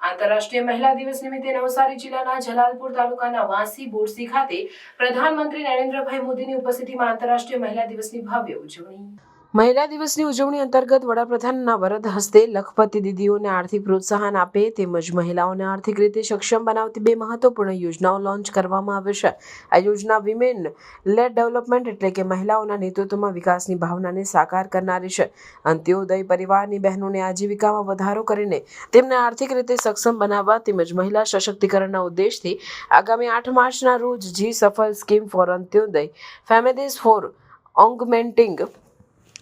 આંતરરાષ્ટ્રીય મહિલા દિવસ નિમિત્તે નવસારી જિલ્લાના જલાલપુર તાલુકાના વાંસી, બોરસી ખાતે પ્રધાનમંત્રી નરેન્દ્રભાઈ મોદીની ઉપસ્થિતિમાં આંતરરાષ્ટ્રીય મહિલા દિવસની ભવ્ય ઉજવણી. મહિલા દિવસની ઉજવણી અંતર્ગત વડાપ્રધાનના વરદ હસ્તે લખપતિ દીદીઓને આર્થિક પ્રોત્સાહન આપે તેમજ મહિલાઓને આર્થિક રીતે સક્ષમ બનાવતી બે મહત્વપૂર્ણ યોજનાઓ લોન્ચ કરવામાં આવે છે. આ યોજના વિમેન લેડ ડેવલપમેન્ટ એટલે કે મહિલાઓના નેતૃત્વમાં વિકાસની ભાવનાને સાકાર કરનારી છે. અંત્યોદય પરિવારની બહેનોને આજીવિકામાં વધારો કરીને તેમને આર્થિક રીતે સક્ષમ બનાવવા તેમજ મહિલા સશક્તિકરણના ઉદ્દેશથી આગામી આઠ માર્ચના રોજ G Safal scheme for Antyodaya, families for augmenting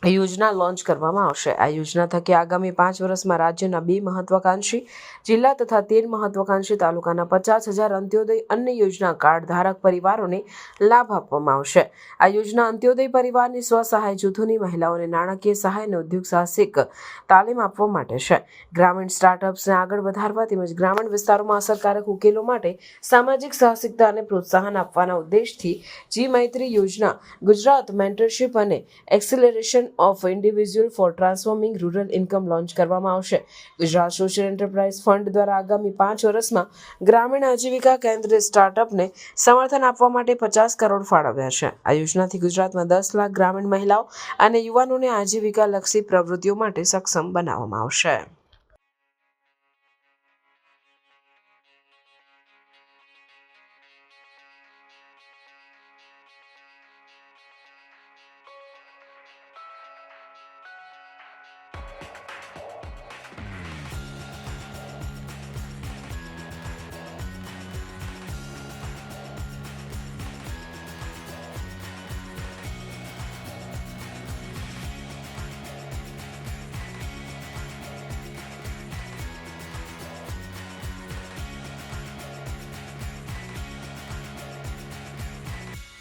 યોજના લોન્ચ કરવામાં આવશે. આ યોજના થકી આગામી પાંચ વર્ષમાં રાજ્યના બે મહત્વાકાંક્ષી જિલ્લા તથા તેર મહત્વાકાંક્ષી તાલુકાના પચાસ હજાર અંત્યોદય અન્ય યોજના કાર્ડ ધારક પરિવારોને લાભ આપવામાં આવશે. આ યોજના અંત્યોદય પરિવારની સ્વસહાય જૂથોની મહિલાઓને નાણાકીય સહાય અને ઉદ્યોગ સાહસિક તાલીમ આપવા માટે છે. ગ્રામીણ સ્ટાર્ટઅપ્સને આગળ વધારવા તેમજ ગ્રામીણ વિસ્તારોમાં અસરકારક ઉકેલો માટે સામાજિક સાહસિકતાને પ્રોત્સાહન આપવાના ઉદ્દેશથી જી મૈત્રી યોજના, ગુજરાત મેન્ટરશિપ અને acceleration of individual for transforming rural income launch કરવામાં આવશે. ગુજરાત સોશિયલ એન્ટરપ્રાઇઝ ફંડ દ્વારા આગામી પાંચ વર્ષમાં ગ્રામીણ આજીવિકા કેન્દ્રિત સ્ટાર્ટઅપને સમર્થન આપવા માટે પચાસ કરોડ ફાળવ્યા છે. આ યોજનાથી ગુજરાતમાં દસ લાખ ગ્રામીણ મહિલાઓ અને યુવાનોને આજીવિકા લક્ષી પ્રવૃત્તિઓ માટે સક્ષમ બનાવવામાં આવશે.